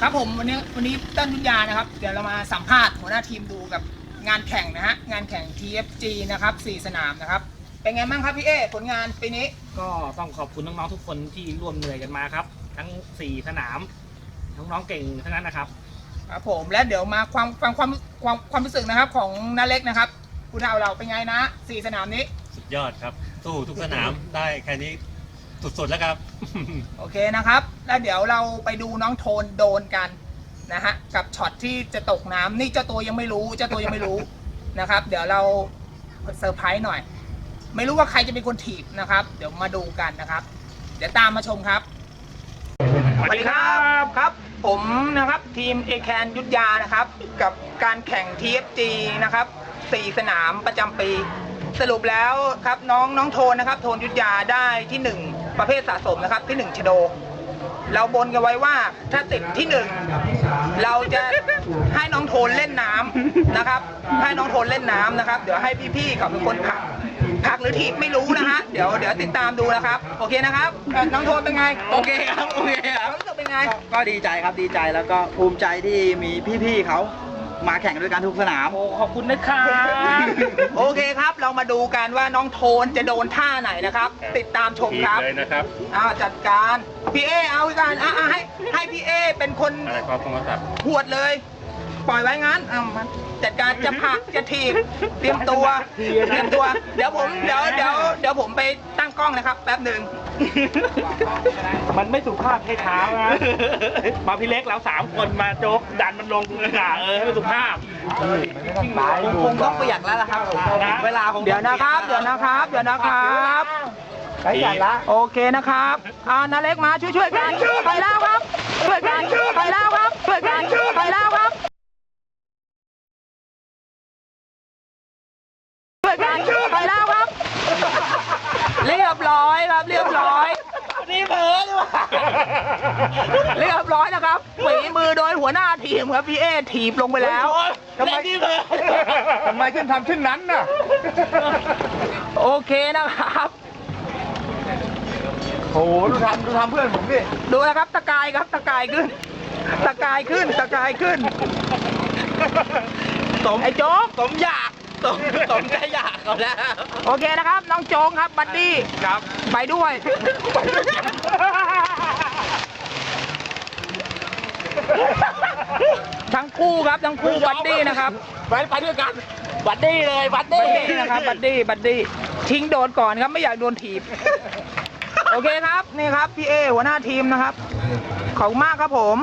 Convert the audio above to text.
ครับผมวันนี้วันนี้ต้นยุทธยานะครับ เดี๋ยวเรามาสัมภาษณ์หัวหน้าทีมดูกับงานแข่งนะฮะงานแข่ง TFG นะครับสี่สนามนะครับ เป็นไงบ้างครับพี่เอผลงานปีนี้ก็ต้องขอบคุณน้องๆทุกคนที่ร่วมเหนื่อยกันมาครับ ทั้ง4สนามน้องๆเก่งทั้งนั้นนะครับครับผมและเดี๋ยวมาความฟังความความความรู้สึกนะครับของนาเล็กนะครับ คุณเท่าเราเป็นไงนะสี่สนามนี้ สุดยอดครับสู้ทุกสนามได้แค่นี้ สุดๆแล้วครับ โอเคนะครับ แล้วเดี๋ยวเราไปดูน้องโทนโดนกันนะฮะกับช็อตที่จะตกน้ำนี่เจ้าตัวยังไม่รู้เจ้าตัวยังไม่รู้นะครับ เดี๋ยวเราเซอร์ไพรส์หน่อย ไม่รู้ว่าใครจะเป็นคนถีบนะครับ เดี๋ยวมาดูกันนะครับ เดี๋ยวตามมาชมครับสวัสดีครับครับ ผมนะครับทีมเอแคนยุทธยานะครับ กับการแข่ง TFG นะครับสี่สนามประจำปี สรุปแล้วครับน้องน้องโทนนะครับ โทนยุทธยาได้ที่หนึ่ง ประเภทสะสมนะครับ ที่หนึ่งชโด เราบนกันไว้ว่าถ้าติดที่หนึ่งเราจะให้น้องโทนเล่นน้ำนะครับ ให้น้องโทนเล่นน้ำนะครับ เดี๋ยวให้พี่ๆเขาเป็นคนผลักผลักหรือถีบไม่รู้นะฮะเดี๋ยวเดี๋ยวติดตามดูนะครับ โอเคนะครับเอ่อน้องโทนเป็นไงโอเคครับโอเคครับรู้สึกเป็นไง ก็ดีใจครับดีใจแล้วก็ภูมิใจที่มีพี่ๆเขา มาแข่งด้วยกันทุกสนาม โอ้ขอบคุณนะครับโอเคครับ เรามาดูกันว่าน้องโทนจะโดนท่าไหนนะครับ ติดตามชมครับเลยนะครับอ่าจัดการพี่เอเอากันอะอะให้ให้พี่เอเป็นคนอะไรครับโทรศัพท์หวดเลย ปล่อยไว้งั้นอ่ามาจัดการจะผลักจะถีบเตรียมตัวเตรียมตัว เดี๋ยวผมเดี๋ยวเดี๋ยวเดี๋ยวผมไปตั้งกล้องนะครับ แป๊บหนึ่ง มันไม่สุภาพให้เท้านะมาพี่เล็กเราสามคนมาโจ๊กดันมันลงอะเออให้มันสุภาพคงคงต้องเปียกแล้วล่ะครับผมนะ เวลาคงเดี๋ยวนะครับ เดี๋ยวนะครับ เดี๋ยวนะครับใช้ใหญ่ละโอเคนะครับอ่านาเล็กมาช่วยช่วยๆกัน ไปแล้วครับ ช่วยกันไปแล้วครับช่วยกันไปแล้วครับช่วยกันไปแล้วครับ เรียบร้อยครับ เรียบร้อย นี่เผลอดีกว่า เรียบร้อยนะครับฝีมือโดยหัวหน้าทีมครับพี่เอถีบลงไปแล้วทำไมนี่เผลอทำไมขึ้นทำเช่นนั้นน่ะ โอเคนะครับโอ้โหดูทำดูทำเพื่อนผมดิดูนะครับตะกายครับตะกายขึ้น ตะกายขึ้นตะกายขึ้นสมไอ้โจ๊กสมอยากสมสมใจอยากเขาแล้วโอเคนะครับ น้องโจ๊กครับ บัดดี้ครับ ไปด้วย ทั้งคู่ครับทั้งคู่บัดดี้นะครับไปไปด้วยกันบัดดี้เลยบัดบัดี้ดดี้นะครับบัดดี้บัดดี้ทิ้งโดนก่อนครับไม่อยากโดนถีบ โอเคครับนี่ครับพี่เอหัวหน้าทีมนะครับขอบคุณมากครับผม